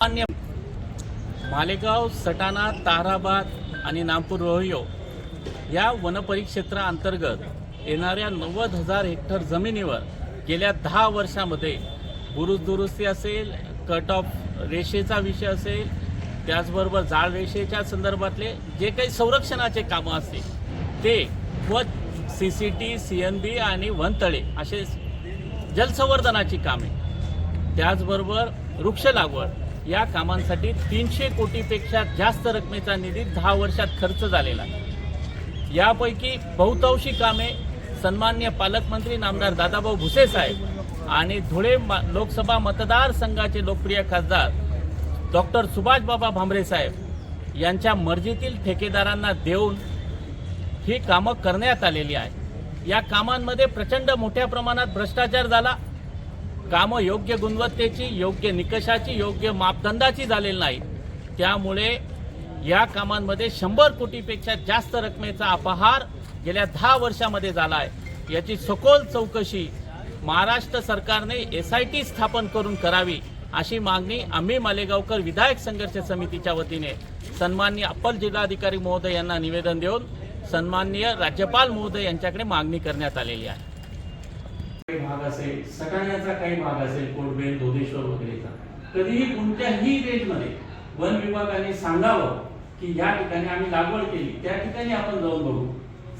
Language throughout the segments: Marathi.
सामान्य मालेगाव सटाणा ताराबाद आणि नामपूर रोहियो या वनपरिक्षेत्राअंतर्गत येणाऱ्या नव्वद हजार हेक्टर जमिनीवर गेल्या दहा वर्षामध्ये बुरुज दुरुस्ती असेल कट ऑफ रेषेचा विषय असेल त्याचबरोबर जाळ रेषेच्या संदर्भातले जे काही संरक्षणाचे कामं असतील ते व C C T C N B आणि वनतळे असे जलसंवर्धनाची कामे. त्याचबरोबर वृक्ष लागवड या कामांसाठी तीनशे कोटीपेक्षा जास्त रकमेचा निधी दहा वर्षात खर्च झालेला आहे. यापैकी बहुतांशी कामे सन्मान्य पालकमंत्री नामदार दादाभाऊ भुसे साहेब आणि धुळे लोकसभा मतदारसंघाचे लोकप्रिय खासदार डॉक्टर सुभाषबाबा भांबरे साहेब यांच्या मर्जीतील ठेकेदारांना देऊन ही कामं करण्यात आलेली आहे. या कामांमध्ये प्रचंड मोठ्या प्रमाणात भ्रष्टाचार झाला. कामं योग्य गुणवत्तेची योग्य निकषाची योग्य मापदंडाची झालेली नाही. त्यामुळे या कामांमध्ये शंभर कोटीपेक्षा जास्त रकमेचा अपहार गेल्या दहा वर्षामध्ये झाला आहे याची सखोल चौकशी महाराष्ट्र सरकारने एस आय टी स्थापन करून करावी अशी मागणी आम्ही मालेगावकर विधायक संघर्ष समितीच्या वतीने सन्माननीय अप्पर जिल्हाधिकारी महोदय यांना निवेदन देऊन सन्माननीय राज्यपाल महोदय यांच्याकडे मागणी करण्यात आलेली आहे. भाग असेल सटाण्याचा काही भाग असेल कोटबेल धोदेश्वर वगैरेचा. कधीही कोणत्याही रेंजमध्ये वन विभागाने सांगावं की या ठिकाणी आम्ही लागवड केली त्या ठिकाणी आपण जाऊन बघू.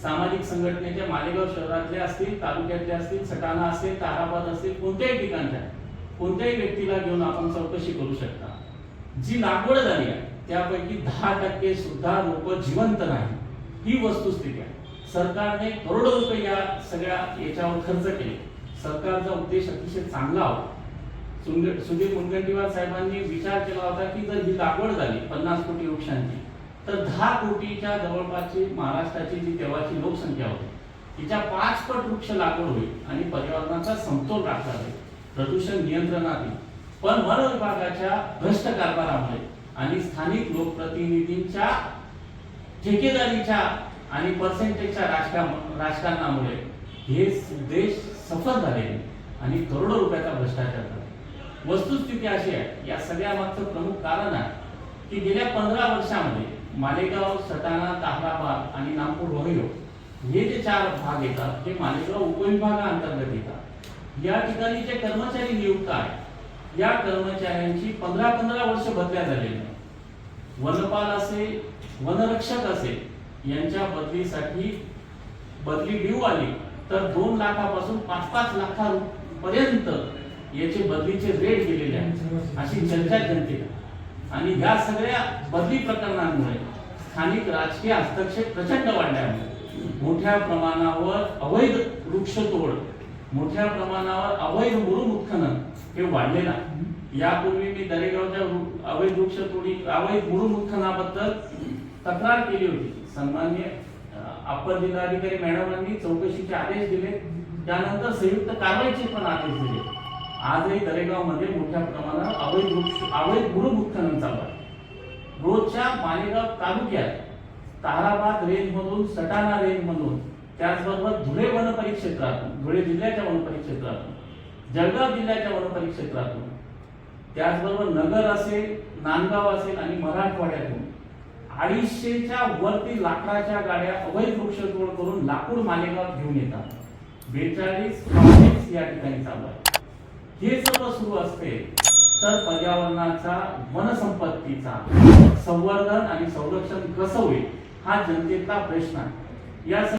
सामाजिक संघटनेच्या मालेगाव शहरातले असतील तालुक्यातले असतील सटाणा असेल ताराबाद असेल कोणत्याही ठिकाणच्या कोणत्याही व्यक्तीला घेऊन आपण चौकशी करू शकता. जी लागवड झाली आहे त्यापैकी दहा टक्के सुद्धा रोप जिवंत नाही ही वस्तुस्थिती आहे. सरकारने करोडो रुपये या सगळ्या याच्यावर खर्च केले. सरकारचा उद्देश अतिशय चांगला होता. सुंद- सुधीर मुनगंटीवार साहेबांनी विचार केला होता की जर ही लागवड झाली पन्नास कोटी वृक्षांची तर दहा कोटीच्या जवळपासची महाराष्ट्राची जी तेव्हाची लोकसंख्या होती तिच्या पाच पट वृक्ष लागवड होईल आणि पर्यावरणाचा समतोल राखला जाईल. प्रदूषण नियंत्रणात येईल. पण वन विभागाच्या भ्रष्ट कारभारामुळे आणि स्थानिक लोकप्रतिनिधींच्या ठेकेदारीच्या आणि पर्सेंटेजच्या राजकारण राजकारणामुळे हे देश सफल झालेली आणि करोडो रुपयाचा भ्रष्टाचार झाला. वस्तुस्थिती अशी आहे या सगळ्या मागचं प्रमुख कारण आहे की गेल्या पंधरा वर्षामध्ये मालेगाव सटाणा ताहराबाद आणि नागपूर रोहियो हे जे चार भाग येतात ते मालेगाव उपविभागाअंतर्गत येतात. या ठिकाणी जे कर्मचारी नियुक्त आहेत या कर्मचाऱ्यांची पंधरा पंधरा वर्ष बदल्या झालेल्या वनपाल असेल वनरक्षक असेल यांच्या बदलीसाठी बदली ड्यू आली. तर दोन लाखापासून पाच पाच लाखापर्यंत याचे बदलीचे रेट गेलेले आहेत. अशी चर्चा जनतेला. आणि या सगळ्या बदली प्रकरणांमुळे स्थानिक राजकीय हस्तक्षेप प्रचंड वाढल्यामुळे मोठ्या प्रमाणावर अवैध वृक्षतोड मोठ्या प्रमाणावर अवैध मुरुम उत्खनन हे वाढलेलं आहे. यापूर्वी मी दरेगावच्या अवैध वृक्षतोडी अवैध मुरुम उत्खनाबद्दल तक्रार केली होती. सन्मान्य अप्पर जिल्हाधिकारी मॅडमांनी चौकशीचे आदेश दिले. त्यानंतर संयुक्त कारवाईचे पण आदेश दिले. आजही दरेगावमध्ये मोठ्या प्रमाणावर अवैध वृक्ष अवैध गृह उत्खनन चालू आहे. रोजच्या मालेगाव तालुक्यात ताराबाद रेंजमधून सटाणा रेंजमधून त्याचबरोबर धुळे वनपरिक्षेत्रातून धुळे जिल्ह्याच्या वनपरिक्षेत्रातून जळगाव जिल्ह्याच्या वनपरिक्षेत्रातून त्याचबरोबर नगर असेल नांदगाव असेल आणि मराठवाड्यातून अडीचशेच्या वरती लाकडाच्या गाड्या अवैध वृक्षतोड करून लाकूड मालेगाव घेऊन येतात. बेचाळीस प्रोजेक्ट्स या ठिकाणी चालू आहे हे सर्व सुरू असते तर पर्यावरणाचा वनसंपत्तीचा संवर्धन आणि संरक्षण कसं होईल हा जनतेचा प्रश्न आहे. या